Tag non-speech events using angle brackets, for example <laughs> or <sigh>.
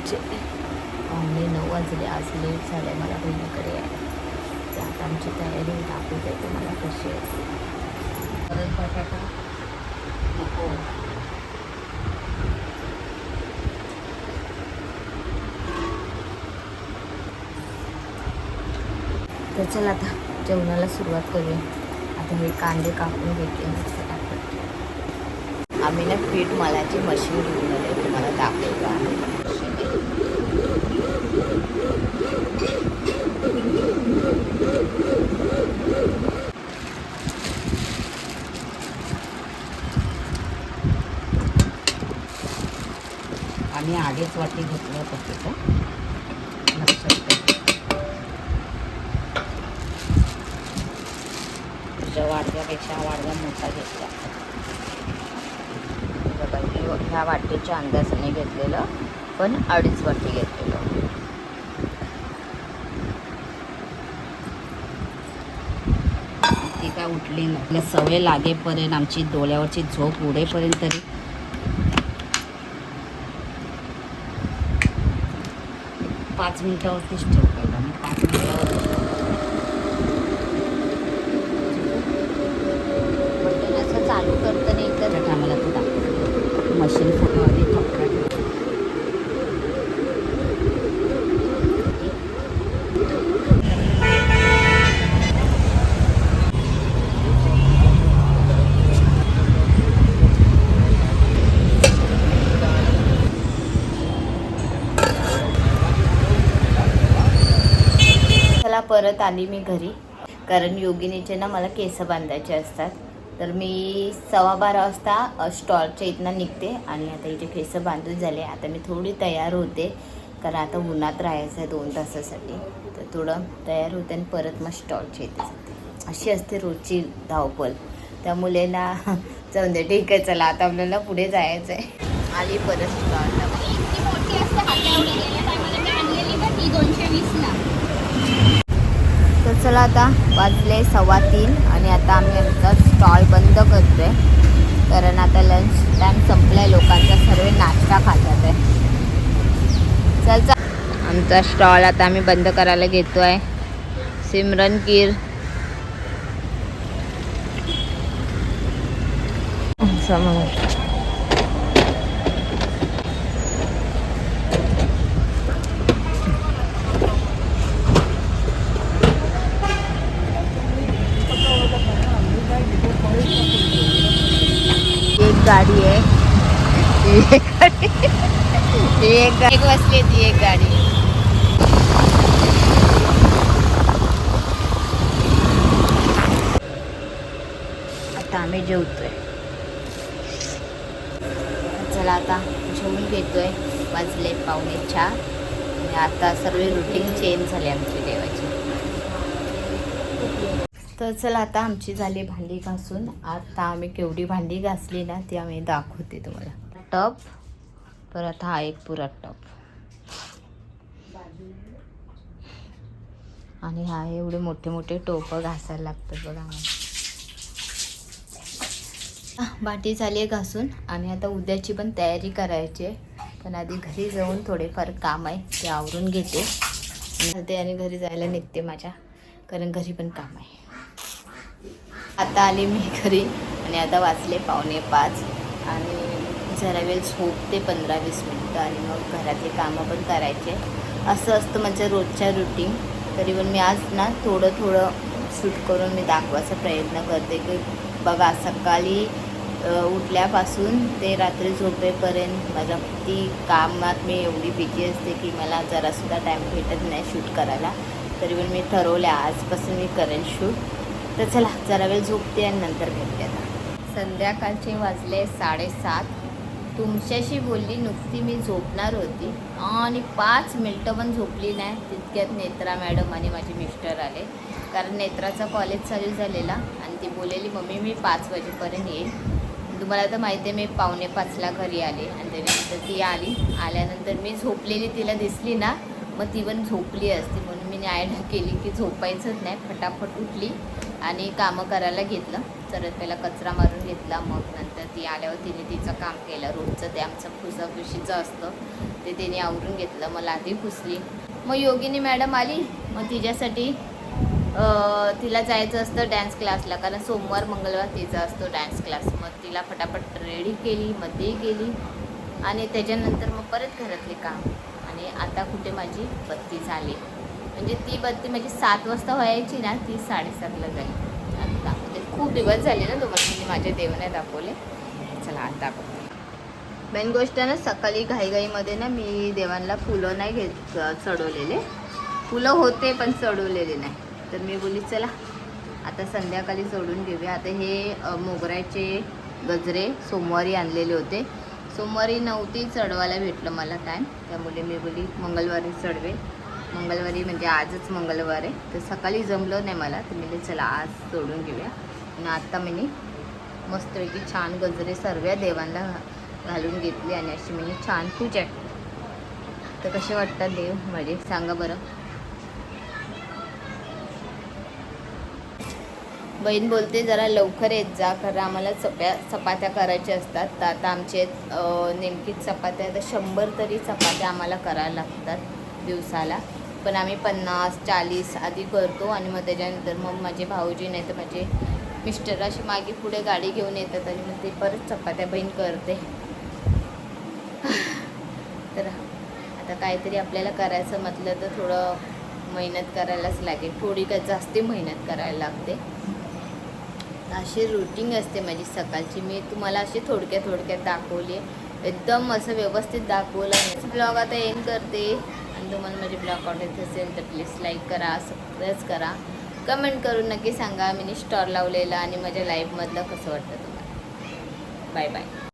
मी नऊ वाजले आज लेट झालं मला बहिणीकडे यायला. तर आता आमची तयारी दाखवते तुम्हाला कशी आहे परत बटाटा? नको. तर चला आता जेवणाला सुरुवात करूया. आता हे कांदे कापून घेते मस्त टाकत आम्ही ना पीठ मालाची मशीन घेऊन आले तुम्हाला दाखवतो आहे आम्ही आधीच वाटी घेतलं होतं तिथं. लक्षात ठेवा. तुझ्या मोठा घेतला. ह्या वाटेच्या अंदाजाने घेतलेलं पण अडीच वाटी घेतलेलं. ती काय उठली नाही. आपल्या सवय लागेपर्यंत आमची डोळ्यावरची झोप उडेपर्यंत तरी. पाच मिनिटावरतीच ठेवलेलं आणि पाच मिनिटावर. असं चालू करताना नाही तर आम्हाला तो फोटोमध्ये चला परत आली मी घरी. कारण योगिनीचे ना मला केस बांधायचे असतात. तर मी सव्वा बारा वाजता स्टॉलच्या इथनं निघते आणि आता इथे केस बांधून झाले. आता मी थोडी तयार होते कारण आता उन्हात राहायचं आहे दोन तासासाठी. तर थोडं तयार होते आणि परत मग स्टॉलच्या इथे अशी असते रोजची धावपळ. त्यामुळे ना <laughs> जाऊन दे ठीक आहे चला. आता आपल्याला पुढे जायचं आहे आली परत स्टॉलला. दोनशे वीसला असते हाता एवढी गेल्या टायमाला मी आणलेली ना ती दोनशे वीसला तर चला आता वाजले सव्वा तीन आणि आता आम्ही आमचा स्टॉल बंद करतो आहे कारण आता लंच टाईम संपलाय लोकांचा सर्व नाश्ता खातात आहे. चल चा आमचा स्टॉल आता आम्ही बंद करायला घेतो आहे सिमरन कीर समोर एक गाडी आहे. एक गाडी एक बसली ती एक गाडी. आता आम्ही जेवतोय. चला आता जेवून घेतोय. वाजले पावणे चार. आणि आता सर्व रुटीन चेंज झाले आमची देवाची. तर चला आता आमची झाली भांडी घासून. आता आम्ही केवढी भांडी घासली ना ती आम्ही दाखवते तुम्हाला. टप. परत हा एक पुरा टप. आणि हा एवढे मोठे मोठे टोपं घासायला लागतात बघा आम्हाला बाटी झाली आहे घासून. आणि आता उद्याची पण तयारी करायची आहे. पण आधी घरी जाऊन थोडेफार काम आहे ते आवरून घेते. ते आणि घरी जायला निघते माझ्या कारण घरी पण काम आहे. आता आले मी घरी आणि आता वाचले पावणे पाच. आणि जरा वेळ झोपते पंधरा वीस मिनटं आणि मग घरातले कामं पण करायचे. असं असतं माझ्या रोजच्या रुटीन तरी पण मी आज ना थोडं थोडं शूट करून मी दाखवायचा प्रयत्न करते की बघा सकाळी उठल्यापासून ते रात्री झोपेपर्यंत माझ्या ती कामात मी एवढी बिझी असते की मला जरासुद्धा टाईम भेटत नाही शूट करायला. तरी पण मी ठरवलं आजपासून मी करेन शूट तर चला जरा वेळ झोपते आणि नंतर भेटते आता. संध्याकाळचे वाजले साडेसात. तुमच्याशी बोलली नुकती मी झोपणार होती आणि पाच मिनटं पण झोपली नाही. तितक्यात नेत्रा मॅडम आणि माझे मिस्टर आले. कारण नेत्राचा कॉलेज चालू झालेला आणि ती बोललेली मम्मी मी पाच वाजेपर्यंत येईल तुम्हाला तर माहिती आहे मी पावणे पाचला घरी आले आणि त्याच्यानंतर ती आली. आल्यानंतर मी झोपलेली तिला दिसली ना मग ती पण झोपली असती. म्हणून मी आयडिया केली की झोपायचंच नाही. फटाफट उठली. आणि कामं करायला घेतलं. परत पहिला कचरा मारून घेतला. मग नंतर ती आल्यावर तिने तिचं काम केलं. रोजचं ते आमचं फुसाफुशीचं असतं. ते तिने आवरून घेतलं. मला आधी पुसली. मग योगिनी मॅडम आली. मग तिच्यासाठी तिला जायचं असतं डान्स क्लासला कारण सोमवार मंगळवार तिचा असतो डान्स क्लास मग तिला फटाफट रेडी केली. मग ती गेली. आणि त्याच्यानंतर मग परत घरातले काम. आणि आता कुठे माझी बत्ती झाली. म्हणजे ती बत्ती म्हणजे सात वाजता व्हायची ना ती साडेसातला जाईल. आता. म्हणजे खूप दिवस झाले ना तुम्हाला म्हणजे माझ्या देवाने दाखवले. चला आता बघते मेन गोष्ट ना सकाळी घाईघाईमध्ये ना मी देवांना फुलं नाही घेत चढवलेले. फुलं होते पण चढवलेले नाही. तर मी बोली चला आता संध्याकाळी चढून घेऊया. आता हे मोगऱ्याचे गजरे सोमवारी आणलेले होते. सोमवारी नव्हती चढवायला भेटलं मला टाईम त्यामुळे मी बोली मंगळवारी चढवेल. मंगळवारी म्हणजे आजच मंगळवार आहे. तर सकाळी जमलं नाही मला. तर मी चला आज सोडून घेऊया. आणि आत्ता मी मस्तपैकी छान गजरे सर्व देवांना घा- घालून घेतली आणि अशी मी छान पूजा तर कसे वाटतात देव? माझे सांगा बरं. बहीण बोलते जरा लवकर येत जा कारण आम्हाला चप्या चपात्या करायच्या असतात. तर आता आमचे नेमकीच चपात्या तर शंभर तरी चपात्या आम्हाला करायला लागतात. दिवसाला. पण आम्ही पन्नास चाळीस आधी करतो आणि मग त्याच्यानंतर मग माझे भाऊजी नाही तर माझे मिस्टर अशी मागे पुढे गाडी घेऊन येतात आणि मग ते परत चपात्या बहीण करते. तर आता काहीतरी आपल्याला करायचं म्हटलं तर थोडं मेहनत करायलाच लागेल. थोडी का जास्ती मेहनत करायला लागते. अशी रुटीन असते माझी सकाळची. मी तुम्हाला अशी थोडक्यात थोडक्यात दाखवली. आहे एकदम असं व्यवस्थित दाखवलं ब्लॉग आता एंड करते. तुम्हाला माझे ब्लॉग आवडत असेल तर प्लीज लाईक करा सबस्क्राईब करा. कमेंट करून नक्की सांगा मी स्टॉर लावलेला आणि माझ्या लाईफमधलं कसं वाटतं तुम्हाला. Bye bye